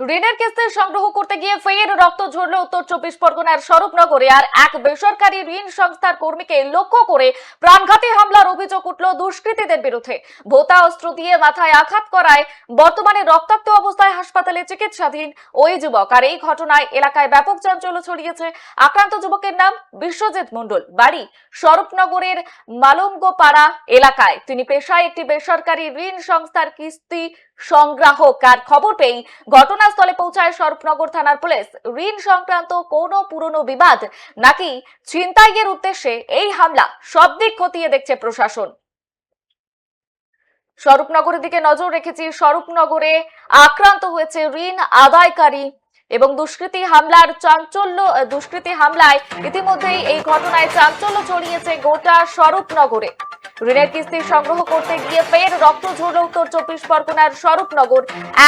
ঋণের কিস্তি সংগ্রহ করতে গিয়ে ফের রক্ত ঝরল উত্তর চব্বিশ পরগনার স্বরূপনগরে। আর এক বেসরকারি ঋণ সংস্থার কর্মীকে লক্ষ্য করে প্রাণঘাতী হামলার অভিযোগ উঠল দুষ্কৃতীদের বিরুদ্ধে। ভোতা অস্ত্র দিয়ে মাথায় আঘাত করায় বর্তমানে রক্তাক্ত অবস্থায় হাসপাতালে চিকিৎসাধীন ওই যুবক। আর এই ঘটনায় এলাকায় ব্যাপক চাঞ্চল্য ছড়িয়েছে। আক্রান্ত যুবকের নাম বিশ্বজিৎ মণ্ডল। বাড়ি স্বরূপনগরের মালঙ্গপাড়া এলাকায়। তিনি পেশায় একটি বেসরকারি ঋণ সংস্থার কিস্তি সংগ্রাহক, আর খবর পেয়ে ঘটনাস্থলে পৌঁছায় স্বরূপনগর থানার পুলিশ। ঋণ সংক্রান্ত কোনো পুরনো বিবাদ নাকি ছিনতাইয়ের উদ্দেশ্যে এই হামলা? সব দিক খতিয়ে দেখছে প্রশাসন। স্বরূপনগরের দিকে নজর রেখেছি। স্বরূপনগরে আক্রান্ত হয়েছে ঋণ আদায়কারী এবং দুষ্কৃতী হামলার চাঞ্চল্য, দুষ্কৃতী হামলায় ইতিমধ্যেই এই ঘটনায় চাঞ্চল্য ছড়িয়েছে গোটা স্বরূপনগরে। ঋণের কিস্তি সংগ্রহ করতে গিয়ে ফের রক্ত ঝরল উত্তর চব্বিশ পরগনার স্বরূপনগর।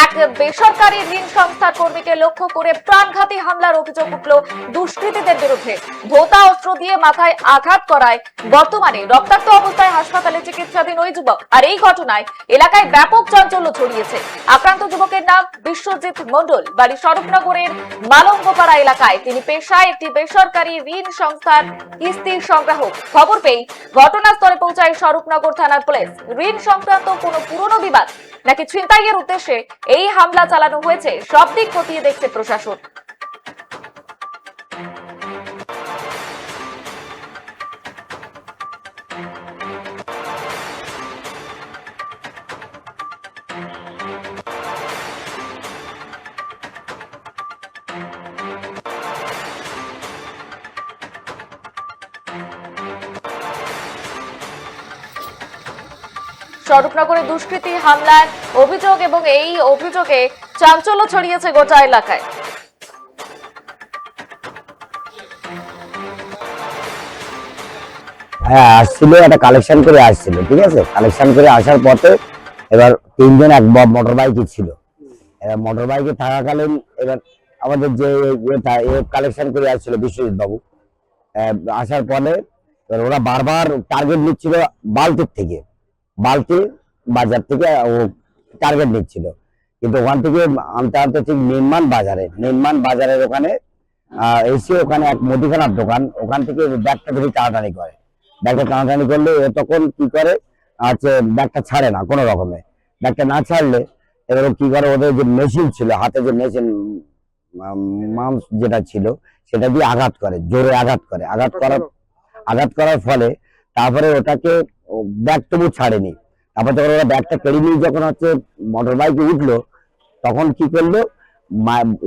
এক বেসরকারি ঋণ সংস্থার কর্মীকে লক্ষ্য করে প্রাণঘাতী হামলার অভিযোগ উঠল দুষ্কৃতীদের বিরুদ্ধে। ভোতা অস্ত্র দিয়ে মাথায় আঘাত করায় বর্তমানে রক্তাক্ত অবস্থায় হাসপাতালে চিকিৎসাধীন ওই যুবক। আর এই ঘটনায় এলাকায় ব্যাপক চাঞ্চল্য ছড়িয়েছে। আক্রান্ত যুবকের নাম বিশ্বজিৎ মন্ডল বাড়ি স্বরূপনগরের মালঙ্গপাড়া এলাকায়। তিনি পেশায় একটি বেসরকারি ঋণ সংস্থার কিস্তি সংগ্রাহক। খবর পেয়ে ঘটনাস্থলে পৌঁছায় স্বরূপনগর থানার পুলিশ। ঋণ সংক্রান্ত কোনো পুরনো বিবাদ নাকি ছিনতাইয়ের উদ্দেশ্যে এই হামলা চালানো হয়েছে, সব দিক খতিয়ে দেখছে প্রশাসন। স্বরূপনগরে দুষ্কৃতী, হামলার অভিযোগ এবং এই অভিযোগে চাঞ্চল্য ছড়িয়েছে গোটা এলাকায়। হ্যাঁ আসছিল, একটা কালেকশন করে আসছিল, ঠিক আছে? কালেকশন করে আসার পথে এবার তিনজন এক মোটর বাইকই ছিল। এবার মোটর বাইকে থাকাকালীন এবার আমাদের যে কালেকশন করে আসছিল বিশ্বজিৎ বাবু আসার পরে এবার ওরা বারবার টার্গেট নিচ্ছিল বালতির থেকে। বালতি বাজার থেকে ও টার্গেট নিচ্ছিল। কিন্তু ওখান থেকে আনতে আনতে ঠিক নির্মাণ বাজারে, নির্মাণ বাজারের ওখানে এসে ওখানে এক মুদিখানার দোকান, ওখান থেকে ব্যাগটা ধরে টানাটানি করে। ব্যাগটা টানাটানি করলে ও তখন কি করে হচ্ছে ব্যাগটা ছাড়ে না কোনো রকমে। ব্যাগটা না ছাড়লে এবার কি করে, ওদের যে মেশিন ছিল, হাতে যে মেশিন মাউস যেটা ছিল, সেটা দিয়ে আঘাত করে, জোরে আঘাত করে। আঘাত করার আঘাত করার ফলে তারপরে ওটাকে ব্যাগ তবু ছাড়েনি। তারপর যখন ওরা ব্যাগটা কেড়ে নিয়ে যখন হচ্ছে মোটর বাইকে উঠল, তখন কি করল?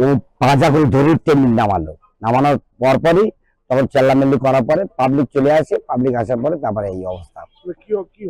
ও পাজা করে ধরে টেনে নামালো। নামানোর পরপরই তখন চেল্লামেল্লি করার পরে পাবলিক চলে আসে পাবলিক আসার পরে তারপরে এই অবস্থা। কি